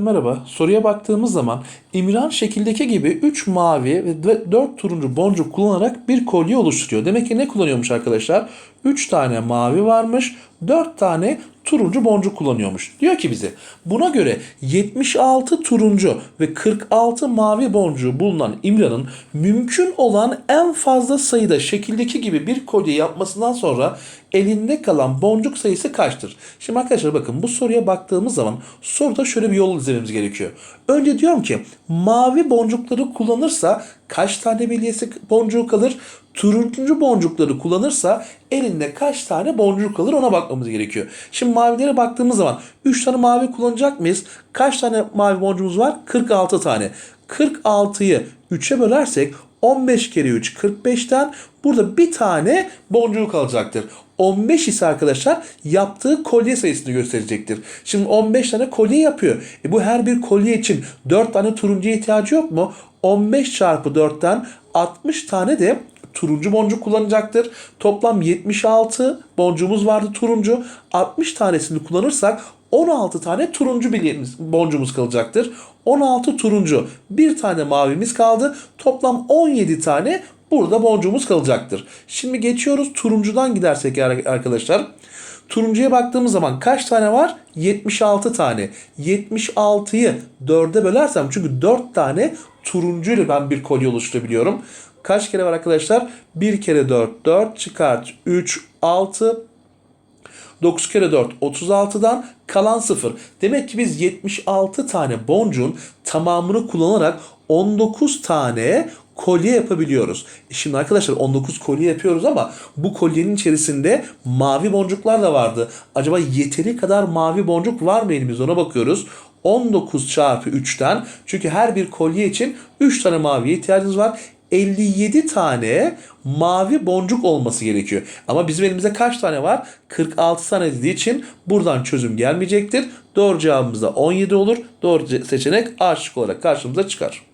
Merhaba. Soruya baktığımız zaman İmran şekildeki gibi 3 mavi ve 4 turuncu boncuk kullanarak bir kolye oluşturuyor. Demek ki ne kullanıyormuş arkadaşlar? 3 tane mavi varmış, 4 tane turuncu boncuk kullanıyormuş. Diyor ki bize buna göre 76 turuncu ve 46 mavi boncuğu bulunan İmran'ın mümkün olan en fazla sayıda şekildeki gibi bir kolye yapmasından sonra elinde kalan boncuk sayısı kaçtır? Şimdi arkadaşlar bakın bu soruya baktığımız zaman soruda şöyle bir yol izlememiz gerekiyor. Önce diyorum ki mavi boncukları kullanırsa kaç tane bilyesi boncuğu kalır? Turuncu boncukları kullanırsa elinde kaç tane boncuk kalır ona bakmamız gerekiyor. Şimdi mavilere baktığımız zaman 3 tane mavi kullanacak mıyız? Kaç tane mavi boncuğumuz var? 46 tane. 46'yı 3'e bölersek 15 kere 3 45'ten burada bir tane boncuğu kalacaktır. 15 ise arkadaşlar yaptığı kolye sayısını gösterecektir. Şimdi 15 tane kolye yapıyor. E bu her bir kolye için 4 tane turuncuya ihtiyacı yok mu? 15 çarpı 4'ten 60 tane de turuncu boncuk kullanacaktır. Toplam 76 boncuğumuz vardı turuncu. 60 tanesini kullanırsak 16 tane turuncu bilyemiz, boncuğumuz kalacaktır. 16 turuncu, bir tane mavimiz kaldı. Toplam 17 tane burada boncuğumuz kalacaktır. Şimdi geçiyoruz turuncudan gidersek arkadaşlar. Turuncuya baktığımız zaman kaç tane var? 76 tane. 76'yı 4'e bölersem çünkü 4 tane turuncu ile ben bir kolye oluşturabiliyorum. Kaç kere var arkadaşlar? 1 kere 4 4 çıkart 3 6 9 kere 4 36'dan kalan 0. Demek ki biz 76 tane boncuğun tamamını kullanarak 19 tane kolye yapabiliyoruz. E Şimdi arkadaşlar 19 kolye yapıyoruz ama bu kolyenin içerisinde mavi boncuklar da vardı. Acaba yeteri kadar mavi boncuk var mı elimizde ona bakıyoruz. 19 çarpı 3'ten çünkü her bir kolye için 3 tane maviye ihtiyacınız var. 57 tane mavi boncuk olması gerekiyor. Ama bizim elimizde kaç tane var? 46 tane dediği için buradan çözüm gelmeyecektir. Doğru cevabımız da 17 olur. Doğru seçenek A şıkkı olarak karşımıza çıkar.